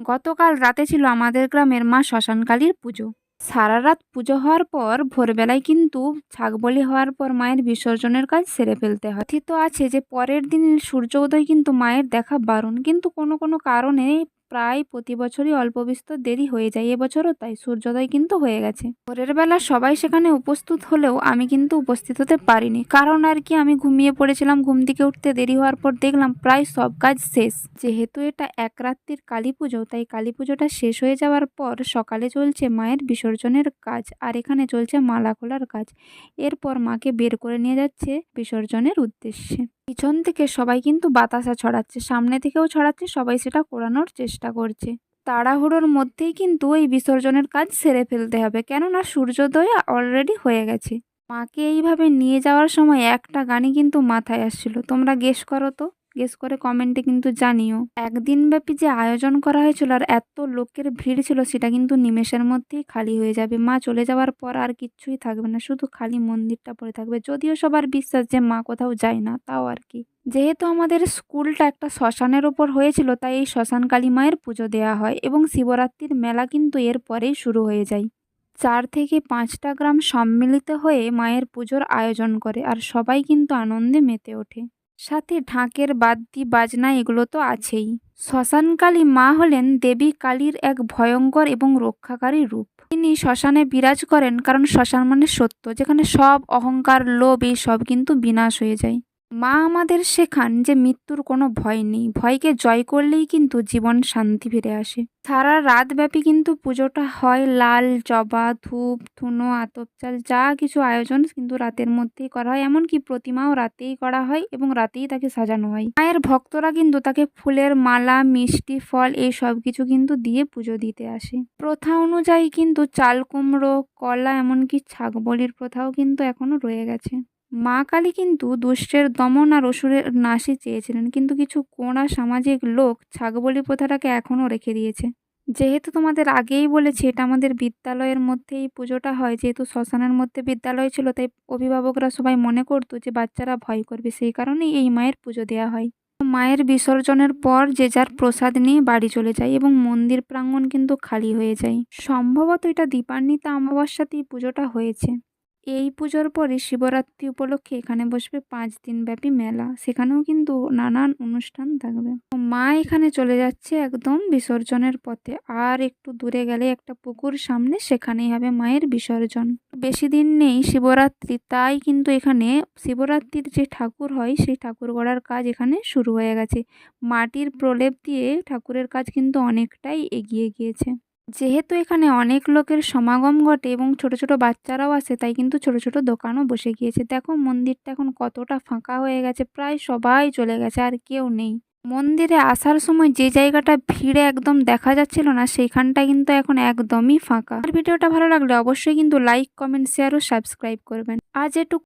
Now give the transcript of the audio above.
গতকাল রাতে ছিল আমাদের গ্রামের মা শ্মশানকালীর পুজো। সারা রাত পুজো হওয়ার পর ভোরবেলায় কিন্তু ছাগবলি হওয়ার পর মায়ের বিসর্জনের কাজ সেরে ফেলতে হয়। কথিত আছে যে পরের দিন সূর্য উদয় কিন্তু মায়ের দেখা বারণ। কিন্তু কোনো কোনো কারণে প্রায় প্রতি বছরই অল্প বিস্তর দেরি হয়ে যায়। এবছরও তাই, সূর্যোদয় কিন্তু হয়ে গেছে। ভোরের বেলা সবাই সেখানে উপস্থিত হলেও আমি কিন্তু উপস্থিত হতে পারিনি। কারণ আর কি, আমি ঘুমিয়ে পড়েছিলাম, ঘুম থেকে উঠতে দেরি হওয়ার পর দেখলাম প্রায় সব কাজ শেষ। যেহেতু এটা এক রাত্রির কালী পুজো, তাই কালী পুজোটা শেষ হয়ে যাওয়ার পর সকালে চলছে মায়ের বিসর্জনের কাজ আর এখানে চলছে মালা খোলার কাজ। এরপর মাকে বের করে নিয়ে যাচ্ছে বিসর্জনের উদ্দেশ্যে। পিছন থেকে সবাই কিন্তু বাতাসা ছড়াচ্ছে, সামনে থেকেও ছড়াচ্ছে, সবাই সেটা করানোর চেষ্টা করছে। তাড়াহুড়োর মধ্যেই কিন্তু এই বিসর্জনের কাজ সেরে ফেলতে হবে, কেননা সূর্যোদয় অলরেডি হয়ে গেছে। মাকে এইভাবে নিয়ে যাওয়ার সময় একটা গানই কিন্তু মাথায় আসছিল, তোমরা গেস করো তো? গেস করে কমেন্টে কিন্তু জানিও। একদিন ব্যাপী যে আয়োজন করা হয়েছিল আর এত লোকের ভিড় ছিল, সেটা কিন্তু নিমেষের মধ্যেই খালি হয়ে যাবে। মা চলে যাওয়ার পর আর কিচ্ছুই থাকবে না, শুধু খালি মন্দিরটা পড়ে থাকবে। যদিও সবার বিশ্বাস যে মা কোথাও যায় না, তাও আর কি। যেহেতু আমাদের স্কুলটা একটা শ্মশানের ওপর হয়েছিল, তাই এই শ্মশান কালী মায়ের পুজো দেওয়া হয় এবং শিবরাত্রির মেলা কিন্তু এর পরেই শুরু হয়ে যায়। চার থেকে পাঁচটা গ্রাম সম্মিলিত হয়ে মায়ের পুজোর আয়োজন করে আর সবাই কিন্তু আনন্দে মেতে ওঠে। সাথে ঢাকের বাদ্যি বাজনা এগুলো তো আছেই। শ্মশানকালী মা হলেন দেবী কালীর এক ভয়ঙ্কর এবং রক্ষাকারী রূপ। তিনি শ্মশানে বিরাজ করেন, কারণ শ্মশান মানে সত্য, যেখানে সব অহংকার, লোভ এই সব কিন্তু বিনাশ হয়ে যায়। মা আমাদের শেখান যে মৃত্যুর কোনো ভয় নেই। ভয়কে জয় করলেই কিন্তু জীবন শান্তি ফিরে আসে। সারা রাতব্যাপী কিন্তু পুজোটা হয়। লাল জবা, ধূপ, ধুনো, আতপ চাল, যা কিছু আয়োজন কিন্তু রাতের মধ্যেই করা হয়। এমনকি প্রতিমাও রাতেই করা হয় এবং রাতেই তাকে সাজানো হয়। মায়ের ভক্তরা কিন্তু তাকে ফুলের মালা, মিষ্টি, ফল এই সব কিছু কিন্তু দিয়ে পুজো দিতে আসে। প্রথা অনুযায়ী কিন্তু চাল কুমড়ো, কলা, এমনকি ছাগবলির প্রথাও কিন্তু এখনও রয়ে গেছে। মা কালী কিন্তু দুষ্টের দমন আর অসুরের নাশই চেয়েছিলেন, কিন্তু কিছু কোণা সামাজিক লোক ছাগবলি প্রথাটাকে এখনও রেখে দিয়েছে। যেহেতু তোমাদের আগেই বলেছি, এটা আমাদের বিদ্যালয়ের মধ্যেই পুজোটা হয়, যেহেতু শ্মশানের মধ্যে বিদ্যালয় ছিল, তাই অভিভাবকরা সবাই মনে করতো যে বাচ্চারা ভয় করবে, সেই কারণেই এই মায়ের পুজো দেওয়া হয়। মায়ের বিসর্জনের পর যে যার প্রসাদ নিয়ে বাড়ি চলে যায় এবং মন্দির প্রাঙ্গণ কিন্তু খালি হয়ে যায়। সম্ভবত এটা দীপান্বিতা অমাবস্যাতেই পুজোটা হয়েছে। এই পুজোর পরে শিবরাত্রি উপলক্ষে এখানে বসবে পাঁচ দিন ব্যাপী মেলা। সেখানেও কিন্তু নানান অনুষ্ঠান থাকবে। মা এখানে চলে যাচ্ছে একদম বিসর্জনের পথে। আর একটু দূরে গেলে একটা পুকুর সামনে, সেখানেই হবে মায়ের বিসর্জন। বেশি দিন নেই শিবরাত্রি, তাই কিন্তু এখানে শিবরাত্রির যে ঠাকুর হয়, সেই ঠাকুর গড়ার কাজ এখানে শুরু হয়ে গেছে। মাটির প্রলেপ দিয়ে ঠাকুরের কাজ কিন্তু অনেকটাই এগিয়ে গিয়েছে। যেহেতু এখানে অনেক লোকের সমাগম ঘটে এবং ছোট ছোট বাচ্চারাও আসে, তাই কিন্তু ছোট ছোট দোকানও বসে গিয়েছে। দেখো, মন্দিরটা এখন কতটা ফাঁকা হয়ে গেছে, প্রায় সবাই চলে গেছে, আর কেউ নেই। মন্দিরে আসার সময় যে জায়গাটা ভিড়ে একদম দেখা যাচ্ছিল না, সেইখানটা কিন্তু এখন একদমই ফাঁকা। আর ভিডিওটা ভালো লাগলে অবশ্যই কিন্তু লাইক, কমেন্ট শেয়ার ও সাবস্ক্রাইব করবেন। আজ এটুকু